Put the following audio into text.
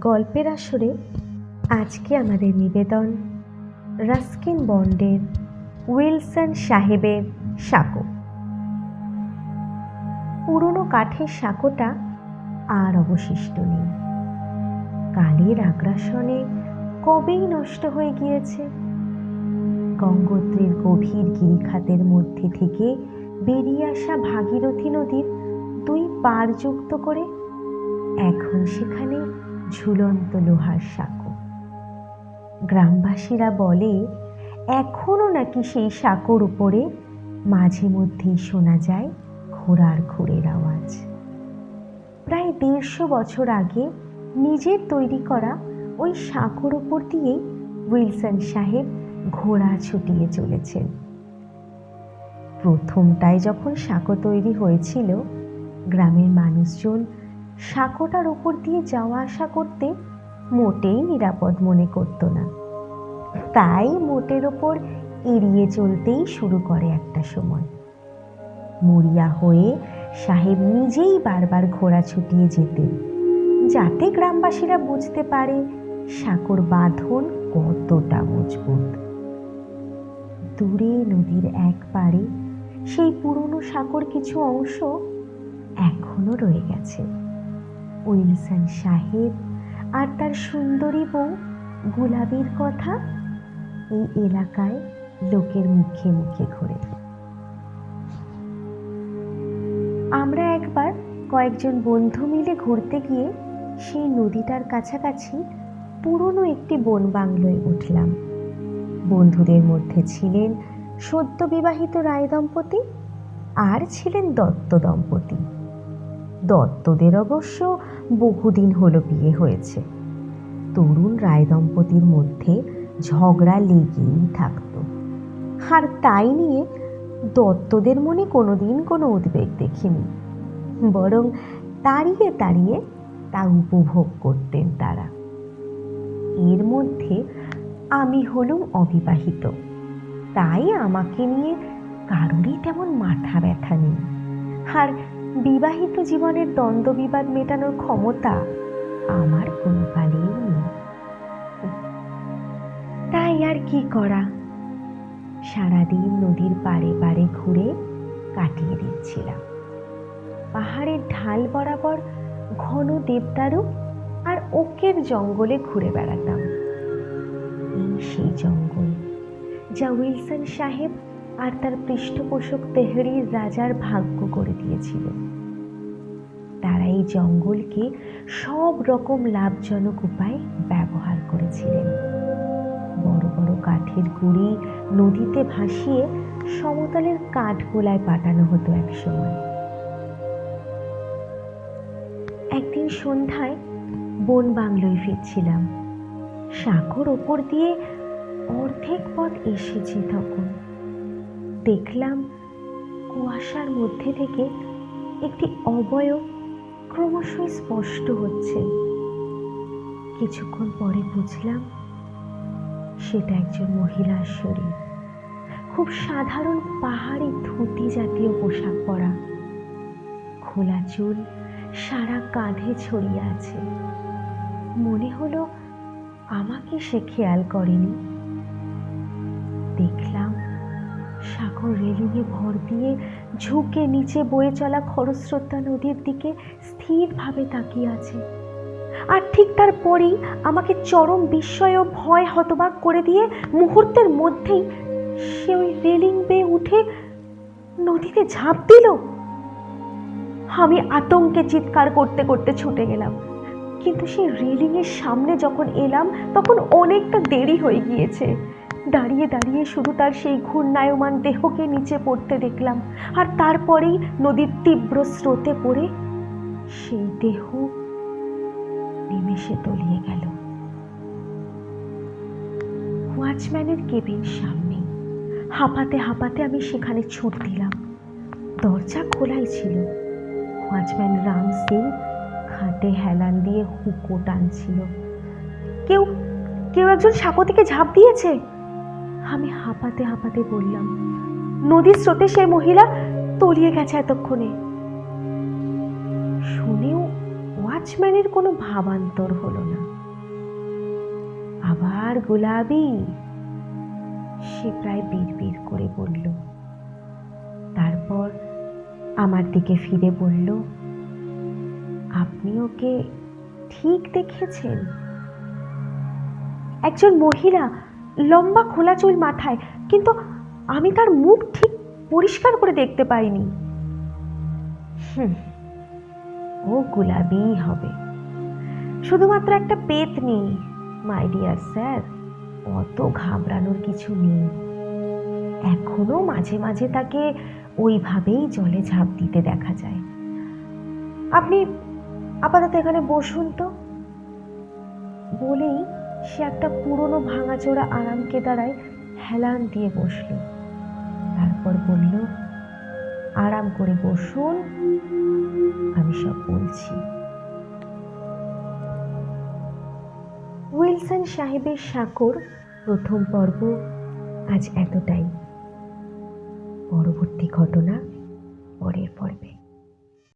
গল্পের আসরে আজকে আমাদের নিবেদন রাস্কিন বন্ডের উইলসন সাহেবের সাঁকো। পুরনো কাঠের সাঁকোটা আর অবশিষ্ট নেই। কালের আগ্রাসনে কবেই নষ্ট হয়ে গিয়েছে? গঙ্গোত্রীর গভীর গিরিখাতের মধ্যে থেকে বেরিয়ে আসা ভাগীরথী নদীর দুই পার যুক্ত করে এখন সেখানে ঝুলন্ত লোহার সাঁকো। গ্রামবাসীরা বলে এখনও নাকি সেই সাঁকোর উপরে মাঝে মধ্যেই শোনা যায় ঘোড়ার ঘোরের আওয়াজ। প্রায় দেড়শো বছর আগে নিজের তৈরি করা ওই সাঁকোর ওপর দিয়েই উইলসন সাহেব ঘোড়া ছুটিয়ে চলেছেন। প্রথমটায় যখন সাঁকো তৈরি হয়েছিল, গ্রামের মানুষজন সাঁকোটার ওপর দিয়ে যাওয়া আসা করতে মোটেই নিরাপদ মনে করত না। তাই মোটের ওপর এড়িয়ে চলতেই শুরু করে একটা সময়। মরিয়া হয়ে সাহেব নিজেই বারবার ঘোড়া ছুটিয়ে যেতেন, যাতে গ্রামবাসীরা বুঝতে পারে সাঁকোর বাঁধন কতটা মজবুত। দূরে নদীর এক পারে সেই পুরনো সাঁকোর কিছু অংশ এখনও রয়ে গেছে। উইলসন সাহেব আর তার সুন্দরী বউ গোলাপির কথা এই এলাকায় লোকের মুখে মুখে ঘুরে। আমরা একবার কয়েকজন বন্ধু মিলে ঘুরতে গিয়ে সেই নদীটার কাছাকাছি পুরনো একটি বন বাংলোয় উঠলাম। বন্ধুদের মধ্যে ছিলেন সদ্য বিবাহিত রায় দম্পতি আর ছিলেন দত্ত দম্পতি। দত্তদের অবশ্য বহুদিন হলো বিয়ে হয়েছে। তরুণ রায় দম্পতির মধ্যে ঝগড়া লেগেই থাকতো। আর তাই নিয়ে দত্তদের মনে কোনোদিন কোনো উদ্বেগ দেখিনি। বরং তাড়িয়ে তাড়িয়ে তা উপভোগ করতেন তারা। এর মধ্যে আমি হলুম অবিবাহিত। তাই আমাকে নিয়ে কারোরই তেমন মাথা ব্যথা নেই। আর বিবাহিত জীবনের দ্বন্দ্ব বিবাদ মেটানোর ক্ষমতা আমার কোনো কালেই নেই। তাই আর কি করা? সারাদিন নদীর পাড়ে পাড়ে ঘুরে কাটিয়ে দিচ্ছিলাম। পাহাড়ের ঢাল বরাবর ঘন দেবদারু আর ওকের জঙ্গলে ঘুরে বেড়াতাম। এই সেই জঙ্গল যা উইলসন সাহেব আর তার পৃষ্ঠপোষক তেহরি রাজার ভাগ্য করে দিয়েছিল। তারা এই জঙ্গলকে সব রকম লাভজনক উপায়ে ব্যবহার করেছিলেন। বড় বড় কাঠের গুঁড়ি নদীতে ভাসিয়ে সমতলের কাঠগোলায় পাঠানো হতো এক সময় একদিন সন্ধ্যায় বন বাংলোয় ফিরছিলাম। সাঁকোর ওপর দিয়ে অর্ধেক পথ এসেছি তখন। দেখলাম কুয়াশার মধ্যে থেকে একটি অবয়ব ক্রমশই স্পষ্ট হচ্ছে। কিছুক্ষণ পরে বুঝলাম সেটা একজন মহিলার শরীর। খুব সাধারণ পাহাড়ি ধুতি জাতীয় পোশাক পরা। খোলা চুল, সারা কাঁধে ছড়িয়ে আছে। মনে হলো আমাকে সে খেয়াল করেনি। দেখলাম সাগর রেলিংয়ে ভর দিয়ে ঝুঁকে নিচে বয়ে চলা খরস্রোতা নদীর দিকে স্থিরভাবে তাকিয়ে আছে। আর ঠিক তারপরেই আমাকে চরম বিস্ময় ও ভয় হতবাক করে দিয়ে মুহূর্তের মধ্যেই সে ওই রেলিং বেয়ে উঠে নদীতে ঝাঁপ দিল। আমি আতঙ্কে চিৎকার করতে করতে ছুটে গেলাম। কিন্তু সেই রেলিংয়ের সামনে যখন এলাম, তখন অনেকটা দেরি হয়ে গিয়েছে। দাঁড়িয়ে দাঁড়িয়ে শুধু তার সেই ঘূর্ণায়মান দেহকে নিচে পড়তে দেখলাম। আর তারপরেই নদীর তীব্র স্রোতে পড়ে সেই দেহ নিমেষে তলিয়ে গেল। ওয়াচম্যানের কেবিন সামনে। হাঁপাতে হাঁপাতে আমি সেখানে ছুট দিলাম। দরজা খোলাই ছিল। ওয়াচম্যান রাম সিং খাটে হেলান দিয়ে হুকো টানছিল। কেউ কেউ একজন সাঁকো থেকে ঝাঁপ দিয়েছে? আমি হাঁপাতে হাঁপাতে বললাম, নদীর স্রোতে সেই মহিলা তলিয়ে গেছে এতক্ষণে। শুনেও ওয়াচ ওয়াচম্যানের কোনো ভাবান্তর হলো না। আবার গোলাবি, সে প্রায় বিড়বিড় করে বলল। তারপর আমার দিকে ফিরে বলল আপনি ওকে ঠিক দেখেছেন? একজন মহিলা লম্বা খোলা চুল মাথায় কিন্তু আমি তার মুখ ঠিক পরিষ্কার করে দেখতে পাইনি। হুম, ও গুলাবি হবে। শুধুমাত্র একটা পেতনি মাই ডিয়ার স্যার অত ঘাবড়ানোর কিছু নেই। এখনও মাঝে মাঝে তাকে ওইভাবেই জলে ঝাঁপ দিতে দেখা যায়। আপনি আপাতত এখানে বসুন তো। বলেই সে একটা পুরনো ভাঙাচোরা আরামকে দাঁড়ায় হেলান দিয়ে বসল। তারপর বলল, আরাম করে বসুন, আমি সব বলছি। উইলসন সাহেবের সাকর প্রথম পর্ব আজ এতটাই। পরবর্তী ঘটনা পরের পর্বে।